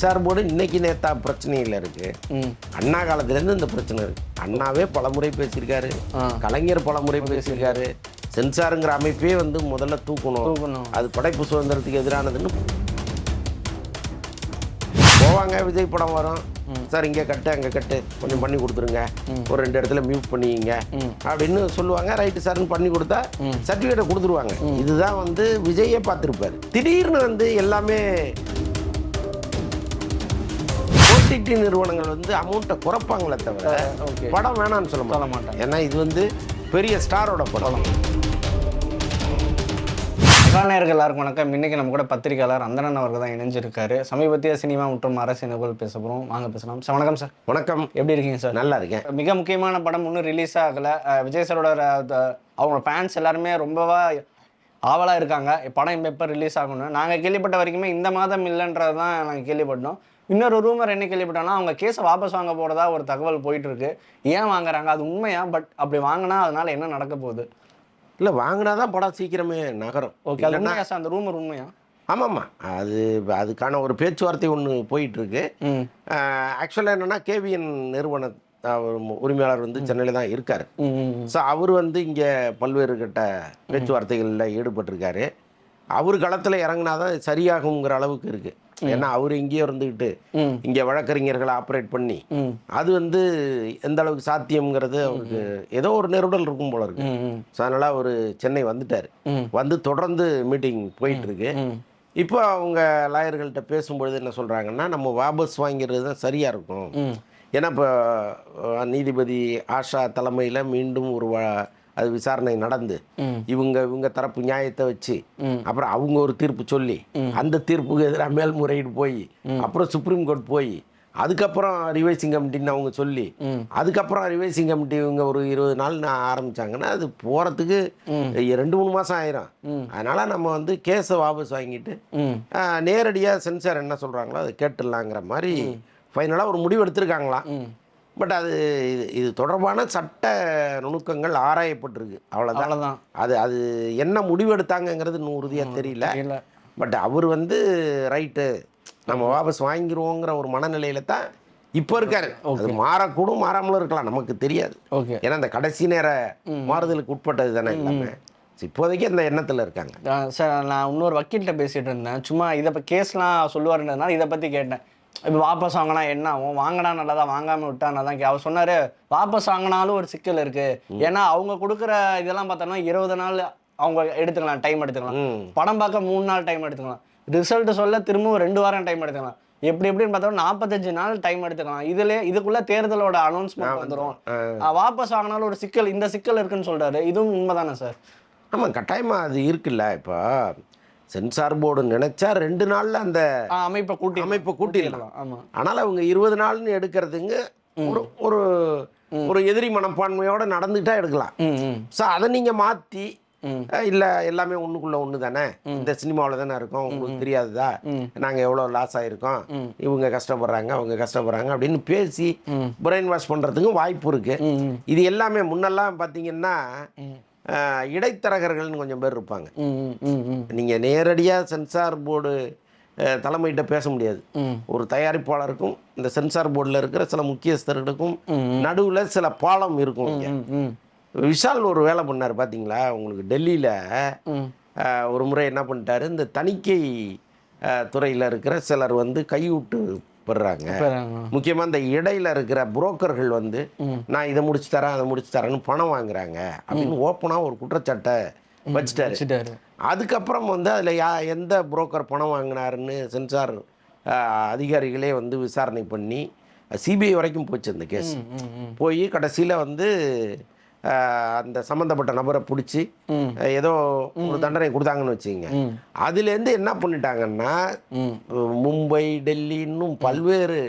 Censor board இன்னைக்கு நேத்தா பிரச்சனையில் இருக்கு. அண்ணா காலத்துலேருந்து இந்த பிரச்சனை இருக்கு. அண்ணாவே பல முறை பேசியிருக்காரு. கலைஞர் பல முறை பேசியிருக்காரு. சென்சாருங்கிற அமைப்பே வந்து முதல்ல தூக்கணும். தூக்கணும். அது படைப்பு சுதந்திரத்துக்கு எதிரானதுன்னு போவாங்க. விஜய் படம் வரும். சார் இங்கே கட்டு அங்கே கட்டு. கொஞ்சம் பண்ணி கொடுத்துருங்க. ஒரு ரெண்டு இடத்துல மியூட் பண்ணிக்கிங்க. அப்படின்னு சொல்லுவாங்க. ரைட்டு சார்னு பண்ணி கொடுத்தா சர்டிஃபிகேட்டை கொடுத்துருவாங்க. இதுதான் வந்து விஜயே பார்த்துருப்பாரு. திடீர்னு வந்து எல்லாமே ஓடிடி நிறுவனங்கள் வந்து அமௌண்ட்டை குறைப்பாங்களே தவிர ஓகே படம் வேணாம்னு சொல்ல சொல்ல மாட்டாங்க. ஏன்னா இது வந்து பெரிய ஸ்டாரோட படம். நேயர்கள் எல்லாருக்கும் வணக்கம். இன்னைக்கு நம்ம கூட பத்திரிகையாளர் அந்தணன் அவர்கள் தான் இணைஞ்சிருக்காரு. சமீபத்திய சினிமா மற்றும் அரசு நிகழ்வு பேச போகிறோம் வாங்க பேசலாம். சார் வணக்கம் சார். வணக்கம். எப்படி இருக்கீங்க சார்? நல்லா இருக்கேன். மிக முக்கியமான படம் இன்னும் ரிலீஸ் ஆகலை. விஜய் சாரோட அவங்க ஃபேன்ஸ் எல்லாருமே ரொம்பவா ஆவலாக இருக்காங்க. படம் எப்போ ரிலீஸ் ஆகணும்னு நாங்கள் கேள்விப்பட்ட வரைக்குமே இந்த மாதம் இல்லைன்றது தான் நாங்கள் கேள்விப்பட்டோம். இன்னொரு ரூமர் என்ன கேள்விப்பட்டோம்னா அவங்க கேஸை வாபஸ் வாங்க போகிறதா ஒரு தகவல் போயிட்டு இருக்கு ஏன் வாங்குறாங்க? அது உண்மையா? பட் அப்படி வாங்கினா அதனால என்ன நடக்க போகுது? இல்லை வாங்கினா தான் படம் சீக்கிரமே நகரும். ஓகே அது உண்மையா சார்? அந்த ரூமர் உண்மையா? ஆமாம்மா. அது அதுக்கான ஒரு பேச்சுவார்த்தை ஒன்று போயிட்டுருக்கு. ஆக்சுவலாக என்னென்னா கேவிஎன் நிறுவன அவர் உரிமையாளர் வந்து சென்னையில் தான் இருக்கார். ஸோ அவர் வந்து இங்கே பல்வேறு கட்ட பேச்சுவார்த்தைகளில் ஈடுபட்டிருக்காரு. அவர் களத்தில் இறங்கினா தான் சரியாகுங்கிற அளவுக்கு இருக்குது ஏன்னா அவர் இங்கேயே இருந்துக்கிட்டு இங்கே வழக்கறிஞர்களை ஆப்ரேட் பண்ணி அது வந்து எந்த அளவுக்கு சாத்தியம்ங்கிறது அவருக்கு ஏதோ ஒரு நெருடல் இருக்கும் போல இருக்கு. ஸோ அதனால் அவர் சென்னை வந்துட்டார். வந்து தொடர்ந்து மீட்டிங் போயிட்டு இருக்கு ம். இப்போ அவங்க லாயர்கள்ட்ட பேசும்பொழுது என்ன சொல்கிறாங்கன்னா நம்ம வாபஸ் வாங்கிறது தான் சரியாக இருக்கும். ஏன்னா இப்போ நீதிபதி ஆஷா தலைமையில் மீண்டும் ஒரு அது விசாரணை நடந்து. இவங்க இவங்க தரப்பு நியாயத்தை வச்சு அப்புறம் அவங்க ஒரு தீர்ப்பு சொல்லி அந்த தீர்ப்புக்கு எதிராக மேல்முறையீடு போய் அப்புறம் சுப்ரீம் கோர்ட் போய் அதுக்கப்புறம் ரிவைசிங் கமிட்டின்னு அவங்க சொல்லி அதுக்கப்புறம் ரிவைசிங் கமிட்டி இவங்க ஒரு இருபது நாள் நான் ஆரம்பிச்சாங்கன்னா அது போகிறதுக்கு ரெண்டு மூணு மாதம் ஆயிரும். அதனால் நம்ம வந்து கேஸை வாபஸ் வாங்கிட்டு நேரடியாக சென்சார் என்ன சொல்கிறாங்களோ அதை கேட்டுடலாங்கிற மாதிரி ஃபைனலாக ஒரு முடிவு எடுத்திருக்காங்களாம் பட் அது இது இது தொடர்பான சட்ட நுணுக்கங்கள் ஆராயப்பட்டிருக்கு. அவ்வளோதான் அவ்வளோதான் அது அது என்ன முடிவு எடுத்தாங்கங்கிறது இன்னும் உறுதியாக தெரியல. பட் அவர் வந்து ரைட்டு நம்ம வாபஸ் வாங்கிடுவோங்கிற ஒரு மனநிலையில தான் இப்போ இருக்காரு. அது மாறக்கூடும் மாறாமலும் இருக்கலாம். நமக்கு தெரியாது. ஓகே. ஏன்னா இந்த கடைசி நேர மாறுதலுக்கு உட்பட்டது தானே எல்லாமே. இப்போதைக்கு அந்த எண்ணத்தில் இருக்காங்க. சார் நான் இன்னொரு வக்கீல்கிட்ட பேசிட்டு இருந்தேன். சும்மா இதை இப்போ கேஸ்லாம் சொல்லுவாருன்றதுனால இதை பற்றி கேட்டேன். இப்போ வாபஸ் வாங்கினா என்ன ஆகும்? வாங்கினா நல்லதா வாங்காமல் விட்டா நல்லா அவர் சொன்னார் வாபஸ் வாங்கினாலும் ஒரு சிக்கல் இருக்குது ஏன்னா அவங்க கொடுக்குற இதெல்லாம் பார்த்தோம்னா இருபது நாள் அவங்க எடுத்துக்கலாம் டைம் எடுத்துக்கலாம். படம் பார்க்க மூணு நாள் டைம் எடுத்துக்கலாம். ரிசல்ட் சொல்ல திரும்பவும் ரெண்டு வாரம் டைம் எடுத்துக்கலாம். எப்படி எப்படின்னு பார்த்தோம்னா நாற்பத்தஞ்சு நாள் டைம் எடுத்துக்கலாம். இதுல இதுக்குள்ள தேர்தலோட அனௌன்ஸ்மெண்ட் வந்துடும் வாபஸ் வாங்கினாலும் ஒரு சிக்கல் இந்த சிக்கல் இருக்குன்னு சொல்றாரு. இதுவும் உண்மைதானே சார்? ஆமாம் கட்டாயமாக அது இருக்குல்ல இப்போ சென்சார் போர்டு நினைச்சா ரெண்டு நாளில் அந்த அமைப்பை கூட்டி அமைப்பை கூட்டிடலாம். ஆனால் அவங்க இருபது நாள்னு எடுக்கிறதுங்க ஒரு ஒரு ஒரு எதிரி மனப்பான்மையோட நடந்துக்கிட்டா எடுக்கலாம். ஸோ அதை நீங்கள் மாற்றி ம். இல்லை எல்லாமே ஒன்றுக்குள்ளே ஒன்று தானே இந்த சினிமாவில் தானே இருக்கோம். உங்களுக்கு தெரியாதுதா? நாங்கள் எவ்வளோ லாஸ் ஆகிருக்கோம் இவங்க கஷ்டப்படுறாங்க அவங்க கஷ்டப்படுறாங்க அப்படின்னு பேசி பிரெயின் வாஷ் பண்ணுறதுக்கும் வாய்ப்பு இருக்குது ம் இது எல்லாமே முன்னெல்லாம் பார்த்தீங்கன்னா அஹ், இடைத்தரகர்கள்னு கொஞ்சம் பேர் இருப்பாங்க. நீங்கள் நேரடியாக சென்சார் போர்டு தலைமையிட்ட பேச முடியாது. ஒரு தயாரிப்பாளருக்கும் இந்த சென்சார் போர்டில் இருக்கிற சில முக்கியஸ்தர்களுக்கும் நடுவில் சில பாலம் இருக்கும் விஷால் ஒரு வேலை பண்ணார் பார்த்தீங்களா உங்களுக்கு டெல்லியில் ஒரு முறை என்ன பண்ணிட்டாரு? இந்த தணிக்கை துறையில் இருக்கிற சிலர் வந்து கைவிட்டு பெறாங்க. முக்கியமாக இந்த இடையில இருக்கிற புரோக்கர்கள் வந்து நான் இதை முடிச்சு தரேன் அதை முடிச்சு தரேன்னு பணம் வாங்குறாங்க. அப்படின்னு ஓப்பனாக ஒரு குற்றச்சாட்டை வச்சுட்டாரு. அதுக்கப்புறம் வந்து அதில் யா எந்த புரோக்கர் பணம் வாங்கினாருன்னு சென்சார் அதிகாரிகளே வந்து விசாரணை பண்ணி சிபிஐ வரைக்கும் போச்சு அந்த கேஸ். போய் கடைசியில் வந்து அந்த சம்மந்தப்பட்ட நபரை பிடிச்சி. ஏதோ ஒரு தண்டனை கொடுத்தாங்கன்னு வச்சுங்க. அதுலேருந்து என்ன பண்ணிட்டாங்கன்னா மும்பை டெல்லி இன்னும் பல்வேறு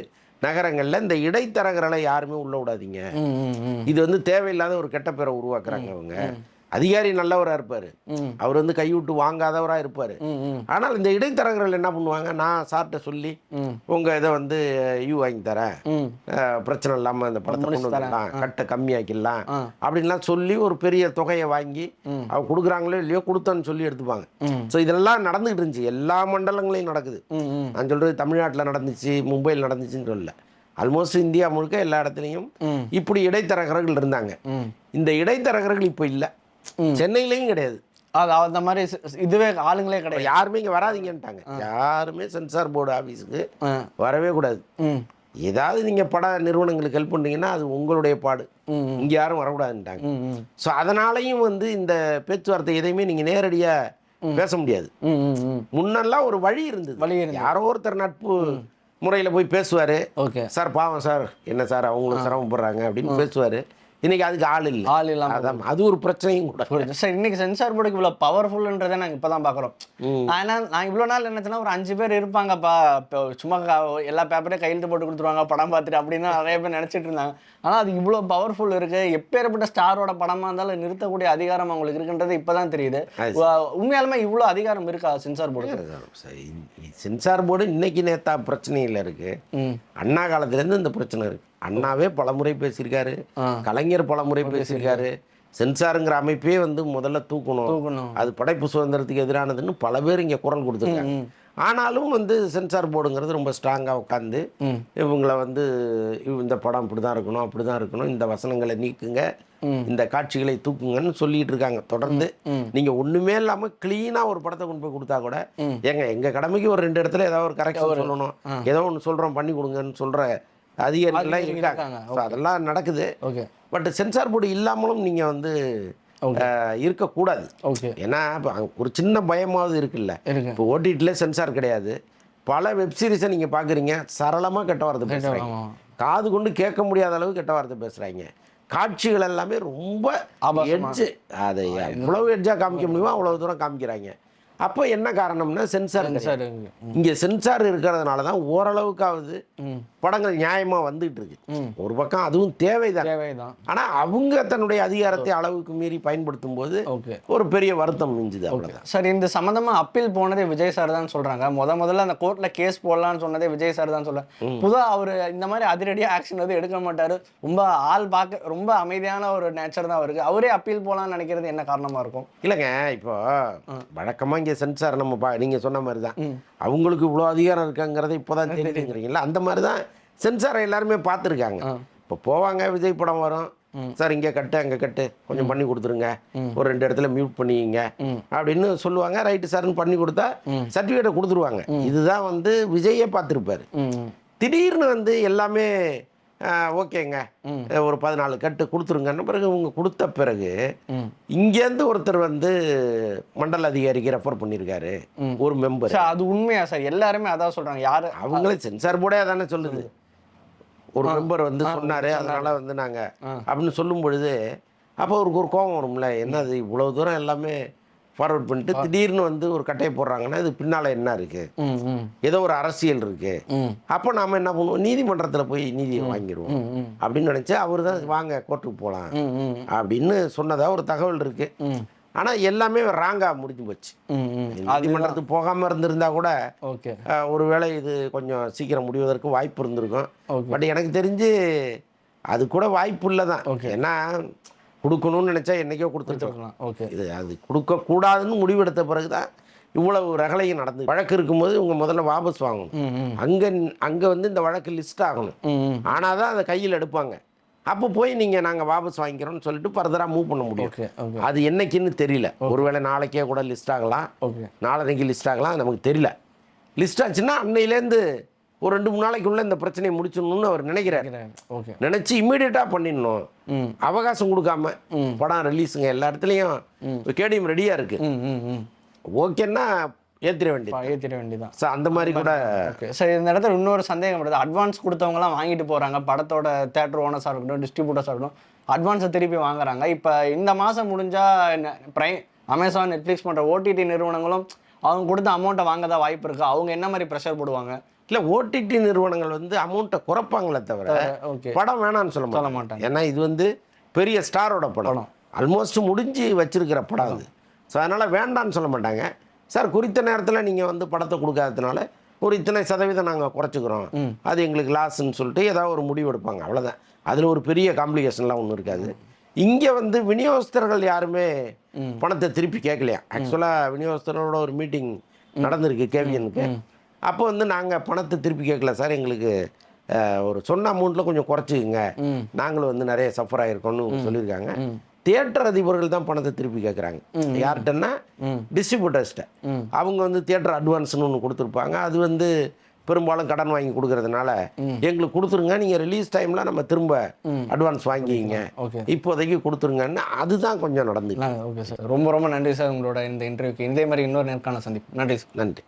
நகரங்களில் இந்த இடைத்தரகர்களை யாருமே உள்ள விடாதீங்க. இது வந்து தேவையில்லாத ஒரு கெட்ட பேரை உருவாக்குறாங்க அவங்க. அதிகாரி நல்லவராக இருப்பார். அவர் வந்து கைவிட்டு வாங்காதவராக இருப்பார். ஆனால் இந்த இடைத்தரகர்கள் என்ன பண்ணுவாங்க? நான் சார்கிட்ட சொல்லி உங்கள் இதை வந்து யூ வாங்கி தரேன். பிரச்சனை இல்லாமல் இந்த படத்தை கொண்டு. வந்துடலாம். கட்டை கம்மியாக்கிடலாம். அப்படின்லாம் சொல்லி ஒரு பெரிய தொகையை வாங்கி. அவங்க கொடுக்குறாங்களோ இல்லையோ கொடுத்தோன்னு சொல்லி எடுத்துப்பாங்க. ஸோ இதெல்லாம் நடந்துகிட்டு இருந்துச்சு. எல்லா மண்டலங்களையும் நடக்குது. நான் சொல்கிறது தமிழ்நாட்டில் நடந்துச்சு மும்பையில் நடந்துச்சுன்னு சொல்லல. ஆல்மோஸ்ட் இந்தியா முழுக்க எல்லா இடத்துலையும் இப்படி இடைத்தரகர்கள் இருந்தாங்க. இந்த இடைத்தரகர்கள் இப்போ இல்லை. சென்னையிலையும் கிடையாது. அது அந்த மாதிரி இதுவே ஆளுங்களே கிடையாது. யாருமே இங்கே வராதீங்கன்ட்டாங்க. யாருமே சென்சார் போர்டு ஆஃபீஸுக்கு வரவே கூடாது. ம். ஏதாவது நீங்கள் பட நிறுவனங்களுக்கு ஹெல்ப் பண்ணீங்கன்னா அது உங்களுடைய பாடு. இங்கே யாரும் வரக்கூடாதுன்ட்டாங்க. ஸோ அதனாலையும் வந்து இந்த பேச்சுவார்த்தை எதையுமே நீங்கள் நேரடியாக பேச முடியாது. முன்னெல்லாம் ஒரு வழி இருந்தது. வழி. யாரோ ஒருத்தர் நட்பு முறையில் போய் பேசுவார். ஓகே. சார் பாவம் சார். என்ன சார் அவங்களும் சிரமப்படுறாங்க அப்படின்னு பேசுவார். இன்னைக்கு அதுக்கு ஆள் இல்லை. ஆள் இல்லாம அதான் அது ஒரு பிரச்சனையும் கூட. சார் இன்னைக்கு சென்சார் போர்டுக்கு இவ்வளோ பவர்ஃபுல்ன்றதை நாங்கள் இப்போ தான் பார்க்குறோம். ஏன்னா நான் இவ்வளோ நாள் நினச்சேன்னா ஒரு அஞ்சு பேர் இருப்பாங்கப்பா. இப்போ சும்மா எல்லா பேப்பரையும் கையெழுத்து போட்டு கொடுத்துருவாங்க படம் பார்த்துட்டு அப்படின்னு நிறைய பேர் நினச்சிட்டு இருந்தாங்க. ஆனால் அது இவ்வளோ பவர்ஃபுல் இருக்குது எப்பேற்பட்ட ஸ்டாரோட படமாக இருந்தாலும் நிறுத்தக்கூடிய அதிகாரம் அவங்களுக்கு இருக்குன்றது இப்போ தான் தெரியுது உண்மையாலுமே இவ்வளோ அதிகாரம் இருக்கா சென்சார் போர்டுக்கு சென்சார் போர்டு இன்னைக்கு நேத்தா பிரச்சனையில் இருக்கு. அண்ணா காலத்துலேருந்து இந்த பிரச்சனை இருக்கு. அண்ணாவே பலமுறை பேசியிருக்காரு. கலைஞர் பலமுறை பேசியிருக்காரு. சென்சாருங்கிற அமைப்பே வந்து முதல்ல தூக்கணும். தூக்கணும். அது படைப்பு சுதந்திரத்துக்கு எதிரானதுன்னு பல பேர் இங்கே குரல் கொடுத்துருக்காங்க. ஆனாலும் வந்து சென்சார் போர்டுங்கிறது ரொம்ப ஸ்ட்ராங்காக உட்காந்து இவங்கள வந்து இந்த படம் இப்படி தான் இருக்கணும் அப்படி தான் இருக்கணும் இந்த வசனங்களை நீக்குங்க. இந்த காட்சிகளை தூக்குங்கன்னு சொல்லிட்டு இருக்காங்க. தொடர்ந்து ம். நீங்கள் ஒன்றுமே இல்லாமல் க்ளீனாக ஒரு படத்தை கொண்டு போய் கொடுத்தா கூட. ஏங்க எங்கள் கடமைக்கு ஒரு ரெண்டு இடத்துல ஏதாவது ஒரு கரெக்ஷன் சொல்லணும். ஏதோ ஒன்று சொல்கிறோம் பண்ணி கொடுங்கன்னு சொல்கிற அதிகாரிகள்லாம் அதிகாரிகள் இருக்காங்க. அதெல்லாம் நடக்குது. ஓகே பட் சென்சார் போர்டு இல்லாமலும் நீங்கள் வந்து இருக்கக்கூடாது. ஏன்னா இப்போ ஒரு சின்ன பயமாவது இருக்குல்ல. இருக்கு. இப்போ ஓடிடியில் சென்சார் கிடையாது. பல வெப்சீரிஸை நீங்கள் பார்க்குறீங்க சரளமாக கெட்ட வார்த்தை பேசுகிறாங்க காது கொண்டு கேட்க முடியாத அளவு கெட்ட வார்த்தை பேசுகிறாங்க காட்சிகள் எல்லாமே ரொம்ப. எட்ஜு அதை எவ்வளவு எட்ஜாக காமிக்க முடியுமோ அவ்வளோ தூரம் காமிக்கிறாங்க. அப்போ என்ன காரணம்னா சென்சார் சார் இங்கே. சென்சார் இருக்கிறதுனால தான் ஓரளவுக்காவது படங்கள் நியாயமாக வந்துகிட்டு இருக்கு. ஒரு பக்கம் அதுவும் தேவைதான். தேவைதான். ஆனால் அவங்க தன்னுடைய அதிகாரத்தை அளவுக்கு மீறி பயன்படுத்தும் போது ஒரு பெரிய வருத்தம் மிஞ்சுது அவ்வளோதான் சார் இந்த சம்பந்தமா அப்பீல் போனதே விஜய் சார் தான் சொல்றாங்க. முத முதல்ல அந்த கோர்ட்ல கேஸ் போடலாம்னு சொன்னதே விஜய் சார் தான் சொல்றேன் புதா அவர் இந்த மாதிரி அதிரடியா ஆக்ஷன் வந்து எடுக்க மாட்டாரு. ரொம்ப ஆள் பார்க்க ரொம்ப அமைதியான ஒரு நேச்சர் தான் அவருக்கு. அவரே அப்பீல் போலாம்னு நினைக்கிறது என்ன காரணமா இருக்கும்? இல்லைங்க இப்போ வழக்கமாக இங்கே சென்சார் நம்ம பா நீங்கள் சொன்ன மாதிரி தான். அவங்களுக்கு இவ்வளோ அதிகாரம் இருக்காங்கிறத இப்போ தான் தெரியுதுங்கிறீங்களா அந்த மாதிரி தான் சென்சாரை எல்லாருமே பார்த்துருக்காங்க. இப்போ போவாங்க விஜய் படம் வரும். சார் இங்கே கட்டு அங்கே கட்டு. கொஞ்சம் பண்ணி கொடுத்துருங்க. ஒரு ரெண்டு இடத்துல மியூட் பண்ணிக்கிங்க. அப்படின்னு சொல்லுவாங்க. ரைட்டு சார்னு பண்ணி கொடுத்தா சர்டிஃபிகேட்டை கொடுத்துருவாங்க. இதுதான் வந்து விஜயே பார்த்துருப்பாரு. திடீர்னு வந்து எல்லாமே ஓகேங்க. ஒரு பதினாலு கட்டு கொடுத்துருங்கன்னு பிறகு இவங்க கொடுத்த பிறகு இங்கேருந்து ஒருத்தர் வந்து மண்டல அதிகாரிக்கு ரெஃபர் பண்ணியிருக்காரு. ஒரு மெம்பர் அது உண்மையா சார்? எல்லாருமே அதான் சொல்றாங்க. யாரு? அவங்களே சென்சார் போர்டே அதானே சொல்லுது. ஒரு மெம்பர் வந்து சொன்னாரு அதனால வந்து நாங்க அப்படின்னு சொல்லும் பொழுது அப்போ அவருக்கு ஒரு கோபம் வரும்ல. என்னது இவ்வளவு தூரம் எல்லாமே ஃபார்வர்ட் பண்ணிட்டு திடீர்னு வந்து ஒரு கட்டையை போடுறாங்கன்னா இது பின்னால என்ன இருக்கு? ஏதோ ஒரு அரசியல் இருக்கு. அப்போ நாம என்ன பண்ணுவோம்? நீதிமன்றத்தில் போய் நீதியை வாங்கிடுவோம். அப்படின்னு நினைச்சு அவர் தான் வாங்க கோர்ட்டுக்கு போகலாம் அப்படின்னு சொன்னதா ஒரு தகவல் இருக்கு. ஆனா எல்லாமே ராங்கா முடிஞ்சு போச்சு. நீதிமன்றத்துக்கு போகாம இருந்திருந்தா கூட ஒருவேளை இது கொஞ்சம் சீக்கிரம் முடிவதற்கு வாய்ப்பு இருந்திருக்கும். பட் எனக்கு தெரிஞ்சு அது கூட வாய்ப்பு இல்லை தான் ஏன்னா கொடுக்கணும்னு நினைச்சா என்னைக்கோ கொடுத்துருக்கலாம். ஓகே. இது அது கொடுக்கக்கூடாதுன்னு முடிவெடுத்த பிறகு தான் இவ்வளவு ரகளையும் நடந்து வழக்கு இருக்கும்போது இவங்க முதல்ல வாபஸ் வாங்கணும். அங்கே அங்கே வந்து இந்த வழக்கு லிஸ்ட் ஆகணும். ஆனால் தான் அதை கையில் எடுப்பாங்க. அப்போ போய் நீங்கள் நாங்கள் வாபஸ் வாங்கிக்கிறோம்னு சொல்லிட்டு ஃபர்தராக மூவ் பண்ண முடியும். அது என்னைக்குன்னு தெரியல. ஒருவேளை நாளைக்கே கூட லிஸ்ட் ஆகலாம். ஓகே. நாளைக்கு லிஸ்ட் ஆகலாம். நமக்கு தெரியல. லிஸ்ட் ஆச்சுன்னா அன்னையிலேருந்து ஒரு ரெண்டு மூணு நாளைக்குள்ள இந்த பிரச்சனையை முடிச்சிடணும்னு அவர் நினைக்கிறார். ஓகே நினச்சி இம்மீடியட்டாக பண்ணிடணும். ம். அவகாசம் கொடுக்காம. படம் ரிலீஸுங்க எல்லா இடத்துலையும் கேடிஎம் ரெடியாக இருக்கு. ம் ம் ம். ஓகேன்னா ஏற்றிட வேண்டியது. ஏற்றிட வேண்டியதான் ஸோ அந்த மாதிரி கூட சார் இந்த இடத்துல இன்னொரு சந்தேகம் வருது. அட்வான்ஸ் கொடுத்தவங்கலாம் வாங்கிட்டு போகிறாங்க படத்தோட தேட்டர் ஓனர்ஸாக இருக்கட்டும் டிஸ்ட்ரிபியூட்டர்ஸாக இருக்கட்டும் அட்வான்ஸை திருப்பி வாங்குறாங்க. இப்போ இந்த மாதம் முடிஞ்சால் ப்ரைம் அமேசான் நெட்ஃப்ளிக்ஸ் போன்ற ஓடிடி நிறுவனங்களும் அவங்க கொடுத்த அமௌண்ட்டை வாங்க தான் வாய்ப்பு இருக்கு? அவங்க என்ன மாதிரி ப்ரெஷர் போடுவாங்க? இல்லை ஓடிடி நிறுவனங்கள் வந்து அமௌண்ட்டை குறைப்பாங்களே தவிர ஓகே படம் வேணாம்னு சொல்ல சொல்ல மாட்டாங்க. ஏன்னா இது வந்து பெரிய ஸ்டாரோட படம். ஆல்மோஸ்ட் முடிஞ்சு வச்சிருக்கிற படம் அது. ஸோ அதனால் வேண்டான்னு சொல்ல மாட்டாங்க. சார் குறித்த நேரத்தில் நீங்கள் வந்து படத்தை கொடுக்காததுனால ஒரு இத்தனை சதவீதம் நாங்கள் குறைச்சிக்கிறோம். அது எங்களுக்கு லாஸ்ன்னு சொல்லிட்டு ஏதாவது ஒரு முடிவு எடுப்பாங்க. அவ்வளோதான் அதில் ஒரு பெரிய காம்ப்ளிகேஷன்லாம் ஒன்றும் இருக்காது. இங்கே வந்து விநியோகஸ்தர்கள் யாருமே பணத்தை திருப்பி கேட்கலையா? ஆக்சுவலாக விநியோகஸ்தரோட ஒரு மீட்டிங் நடந்திருக்கு கேவியனுக்கு அப்போ வந்து நாங்கள் பணத்தை திருப்பி கேட்கல சார். எங்களுக்கு ஒரு சொன்ன அமௌண்ட்டில் கொஞ்சம் குறைச்சிக்கங்க. நாங்களும் வந்து நிறைய சஃபர் ஆகிருக்கோம்னு சொல்லியிருக்காங்க. தியேட்டர் அதிபர்கள் தான் பணத்தை திருப்பி கேட்குறாங்க. யார்கிட்டன்னா டிஸ்ட்ரிபியூட்டர்ஸ்ட்ட அவங்க வந்து தியேட்டர் அட்வான்ஸ்னு ஒன்று கொடுத்துருப்பாங்க. அது வந்து பெரும்பாலும் கடன் வாங்கி கொடுக்கறதுனால எங்களுக்கு கொடுத்துருங்க. நீங்கள் ரிலீஸ் டைமில் நம்ம திரும்ப அட்வான்ஸ் வாங்கிக்கிங்க. இப்போதைக்கு கொடுத்துருங்கன்னு அதுதான் கொஞ்சம் நடந்து ஓகே சார் ரொம்ப ரொம்ப நன்றி சார் உங்களோட இந்த இன்டர்வியூக்கு இதே மாதிரி இன்னொரு நேர்காண சந்திப்பு. நன்றி நன்றி.